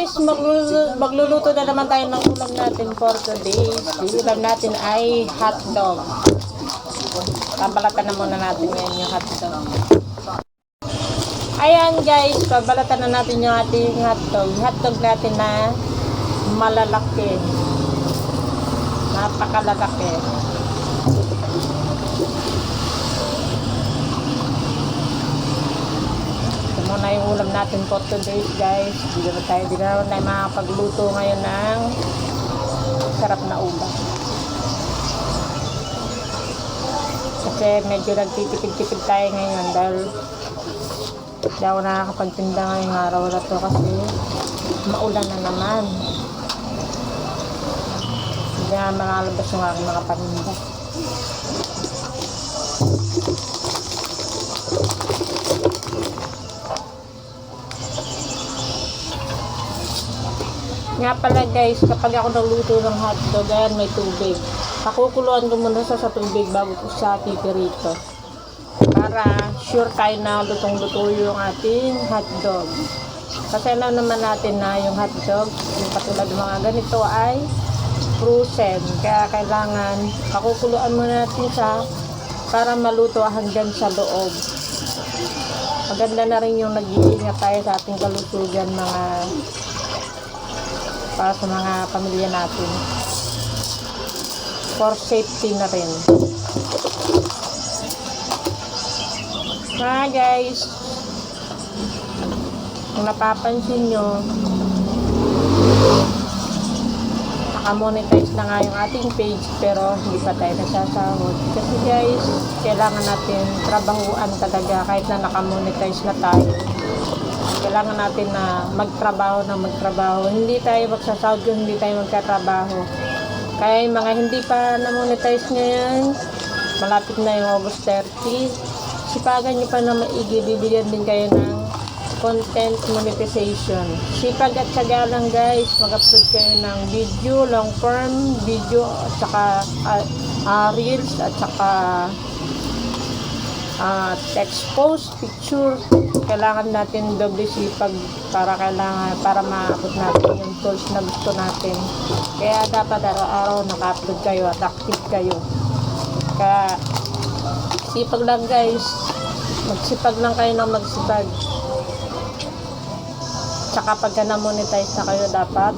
guys, magluluto, magluluto na naman tayo ng ulam natin for today. Yung ulam natin ay hotdog. Pabalatan na muna natin ngayon yung hotdog. Ayan guys, pabalatan na natin yung ating hotdog. Hotdog natin na malalaki. Napakalalaki. Muna yung ulam natin for today guys. Hindi na tayo, hindi na tayo makapagluto ngayon ng sarap na ulam. Kasi medyo nagtitipid-tipid tayo ngayon dahil hindi ako nakakapagtinda ngayong araw na to kasi maulan na naman. Hindi na makalabas yung aking mga paninda. Nga pala guys, kapag ako nagluto ng hotdog, ayan may tubig. Pakukuluan ko muna sa, sa tubig bago ko sa pipirito. Para sure tayo na lutong-luto yung ating hotdog. Kasi alam naman natin na yung hotdog, yung katulad ng mga ganito ay frozen. Kaya kailangan pakukuluan muna natin siya para maluto hanggang sa loob. Maganda na rin yung nag-iingat tayo sa ating kalusugan mga para sa mga pamilya natin. For safety na rin. Mga guys, kung napapansin nyo, nakamonetize na nga yung ating page pero hindi pa tayo nasasahod. Kasi guys, kailangan natin trabahuan talaga kahit na nakamonetize na tayo kailangan natin na magtrabaho na magtrabaho. Hindi tayo magsasahod kung hindi tayo magkatrabaho. Kaya yung mga hindi pa na-monetize ngayon, malapit na yung August 30, sipagan nyo pa na maigi, bibigyan din kayo ng content monetization. Sipag at syaga lang guys, mag-upload kayo ng video, long form, video, at saka uh, uh, reels, at saka uh, text post, picture, kailangan natin doble sipag para kailangan para maabot natin yung tools na gusto natin. Kaya dapat araw-araw naka-upload kayo at active kayo. Kaya sipag lang guys. Magsipag lang kayo ng magsipag. Tsaka pagka na-monetize na kayo dapat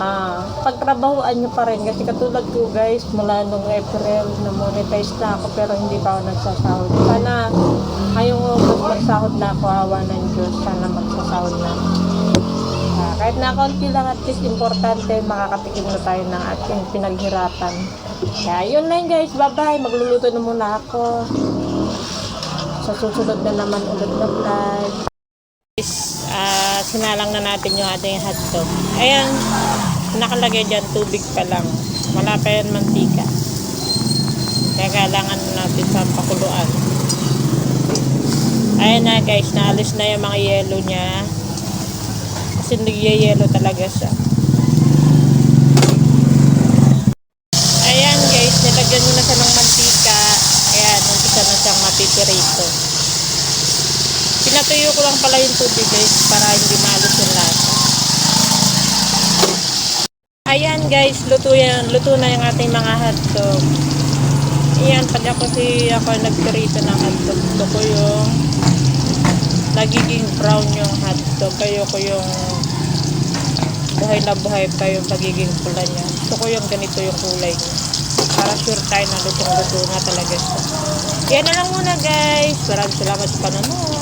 ah, pagtrabahoan nyo pa rin. Kasi katulad ko guys, mula nung April, na-monetize na ako pero hindi pa ako nagsasahod. Sana ngayong August magsahod na ako, awa ng Diyos. Sana magsasahod na. Ah, kahit na konti lang at least importante, makakatikim na tayo ng ating pinaghirapan. Kaya yun lang guys, bye-bye. Magluluto na muna ako. Sa susunod na naman ulit na vlog is ah, sinalang na natin yung ating hotdog. Ayan, nakalagay dyan, tubig pa lang. Wala pa yan mantika. Kaya kailangan natin sa pakuluan. Ayan na guys, naalis na yung mga yelo niya. Kasi nagyayelo talaga siya. Ayan guys, nilagyan mo na siya ng mantika. Ayan, umpisa na siyang mapipirito. Pinatuyo ko lang pala yung tubig guys para hindi maalos yung lasa. Ayan guys, luto, yan, luto na yung ating mga hotdog. Ayan, pag ako si ako nagpirito ng hotdog, gusto ko yung nagiging brown yung hotdog. Kayo ko yung buhay na buhay pa yung pagiging pula niya. Gusto ko yung ganito yung kulay niya. Para sure tayo na lutong-luto na talaga siya. Yan na lang muna guys. Maraming salamat sa panonood.